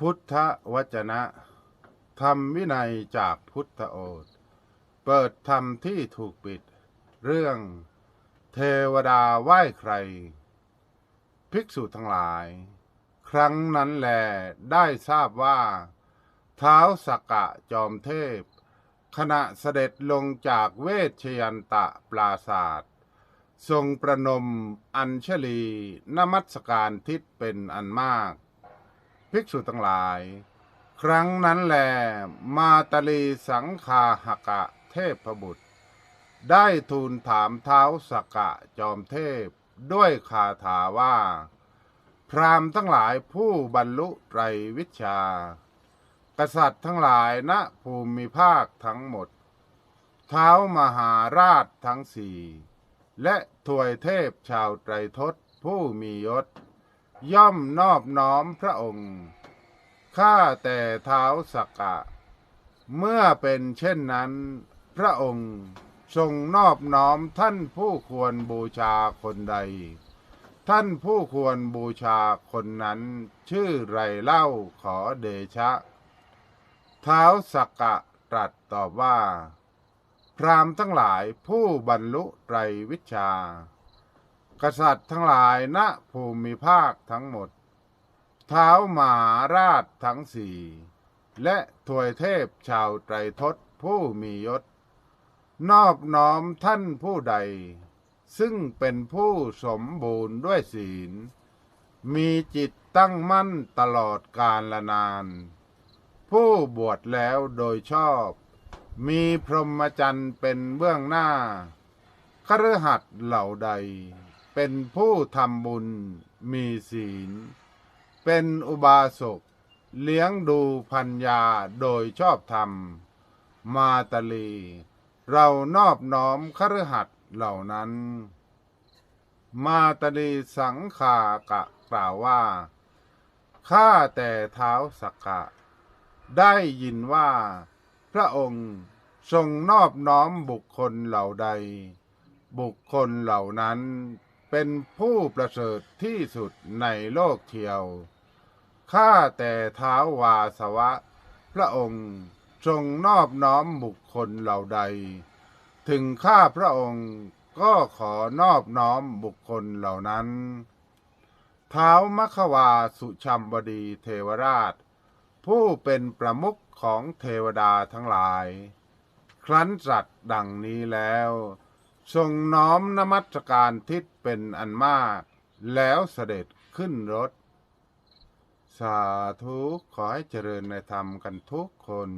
พุทธวจนะ ธรรมวินัยจากพุทธโอษเปิดธรรมที่ถูกปิด เรื่องเทวดาไหว้ใคร ภิกษุทั้งหลาย ครั้งนั้นแลได้ทราบว่า เท้าสกกะจอมเทพ ขณะเสด็จลงจากเวชยันตะปราศาสตร์ทรงประนมอัญชลีนมัสการทิศเป็นอันมาก ภิกษุทั้งหลาย ครั้งนั้นแลมาตาลีสังคาหกะเทพบุตร ได้ทูลถามเท้าสกกะจอมเทพด้วยคาถาว่า พรามทั้งหลายผู้บรรลุไตรวิชา กษัตริย์ทั้งหลายณภูมิภาคทั้งหมด เท้ามหาราชทั้งสี่ และถวยเทพชาวไตรทศผู้มียศ ย่อมนอบน้อมพระองค์ ข้าแต่เท้าสักกะ เมื่อเป็นเช่นนั้น พระองค์ทรงนอบน้อมท่านผู้ควรบูชาคนใด ท่านผู้ควรบูชาคนนั้น ชื่อไรเล่าขอเดชะ เท้าสักกะตรัสตอบว่า พรามทั้งหลายผู้บรรลุไตรวิชา กษัตริย์ทั้งหลายณภูมิภาคทั้งหมดเท้ามหาราชทั้งสี่ และถวยเทพชาวไตรทศผู้มียศ นอบน้อมท่านผู้ใด ซึ่งเป็นผู้สมบูรณ์ด้วยศีล มีจิตตั้งมั่นตลอดกาลละนาน ผู้บวชแล้วโดยชอบ มีพรหมจรรย์เป็นเบื้องหน้าคฤหัสถ์เหล่าใด เป็นผู้ทำบุญมีศีล เป็นอุบาสก เลี้ยงดูพัญญาโดยชอบธรรม มาตาลี เรานอบน้อมคฤหัสเหล่านั้น มาตาลีสังขากะกล่าวว่า ข้าแต่เท้าสักกะ ได้ยินว่า พระองค์ทรงนอบน้อมบุคคลเหล่าใด บุคคลเหล่านั้น เป็นผู้ประเสริฐที่สุดในโลกเทียว ข้าแต่เท้าวาสวะ พระองค์ทรงนอบน้อมบุคคลเหล่าใด ถึงข้าพระองค์ก็ขอนอบน้อมบุคคลเหล่านั้นเท้าวมัควาสุชัมบดีเทวราช ผู้เป็นประมุขของเทวดาทั้งหลาย ครั้นจัดดังนี้แล้ว ทรงน้อมนมัสการทิศเป็นอันมาก แล้วเสด็จขึ้นรถ สาธุขอให้เจริญในธรรมกันทุกคน